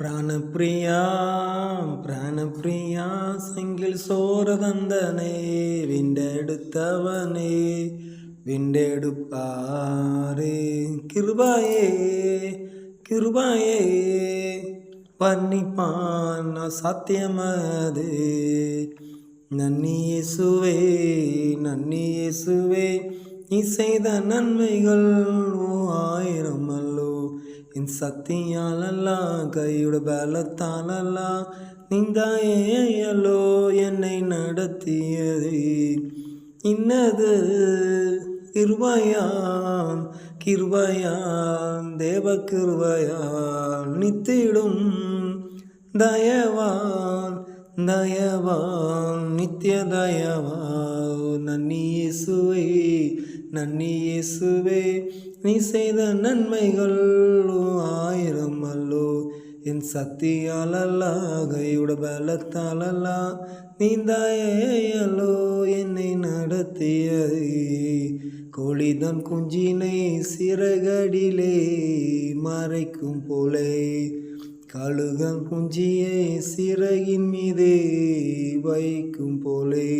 പ്രാണപ്രിയാ പ്രാണപ്രിയാ സെങ്കിൽ സോരതന്തനെ വിണ്ടെടുത്തവനെ വിണ്ടെടുപ്പാറേ കൃപയേ കൃപയേ പന്നിപ്പാന സത്യമതേ நன்னியேசுவே நன்னியேசுவே நீ செய்த நன்மைகள் ஆயிரம் அல்ல என் சக்தியாலல்லா கையோட பலத்தாலல்லா நீந்தாயலோ என்னை நடத்தியது. இன்னது கிருபையாம் கிருபையாம் தேவ கிருபையாம் நித்திடும் தயவான் தயவான் நித்திய தயவான் நன்னி இயேசுவே நன்னி இயேசுவே நீ செய்த நன்மைகள் ஆயிரம் அல்லோ. என் சக்தியால் அல்ல கையுட பலத்தால் அல்ல நீந்தாயோ என்னை நடத்திய கோழிதான் குஞ்சினை சிறகடிலே மறைக்கும் போலே. கழுகன் குஞ்சியை சிறகின் மீதே வைக்கும் போலே.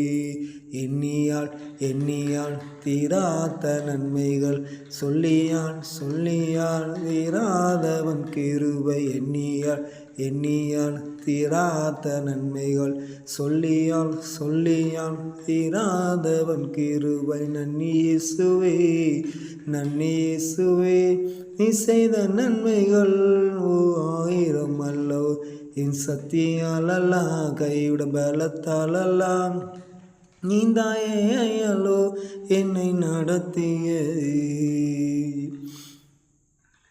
எண்ணியால் எண்ணியால் தீராத நன்மைகள். சொல்லியால் சொல்லியால் தீராதவன் கிருபை. எண்ணியால் எண்ணியால் தீராத நன்மைகள். சொல்லியால் சொல்லியால் தீராதவன் கிருபை. நன்னியேசுவே நன்னியேசுவே நீ செய்த நன்மைகள் ஓ ஆயிரம் அல்லோ என் சக்தியால் அல்ல பலத்தாலல்லாம் நீந்தாயோ என்னை நடத்திய.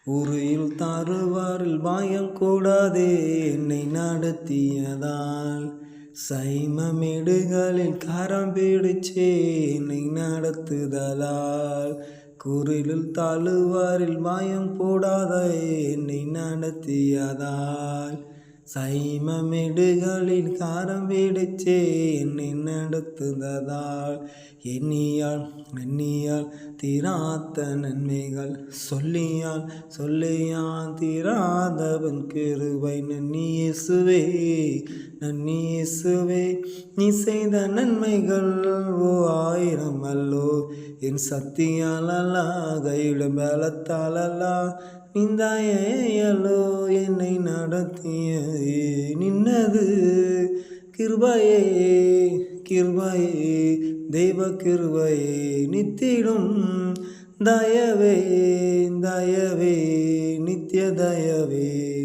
உரையில் தாறுவாரில் பாயம் கூடாதே என்னை நடத்தியதால். சைமமேடுகளில் காரம் பிடிச்சே என்னை நடத்துதலால். குரிலில் தாழுவாரில் மாயம் போடாத என்னை நடத்தியதால். சைமமெடுகளில் காரம் பிடிச்சே என்னை நடத்துந்ததால் எண்ணியால் எண்ணியால் தீராத்த நன்மைகள். சொல்லியால் சொல்லியால் தீராதவன் கிருவை நன்னியேசுவே நன்னியேசுவே நீ செய்த நன்மைகள் ஓ ஆயிரம் அல்லோ. என் சக்தியால் அல்ல கையில பலத்தால் அல்ல நிந்தாயலோ என்னை நடத்திய. நின்னது கிருபையே கிருபையே தெய்வ கிருபையே. நித்திடும் தயவே தயவே நித்திய தயவே.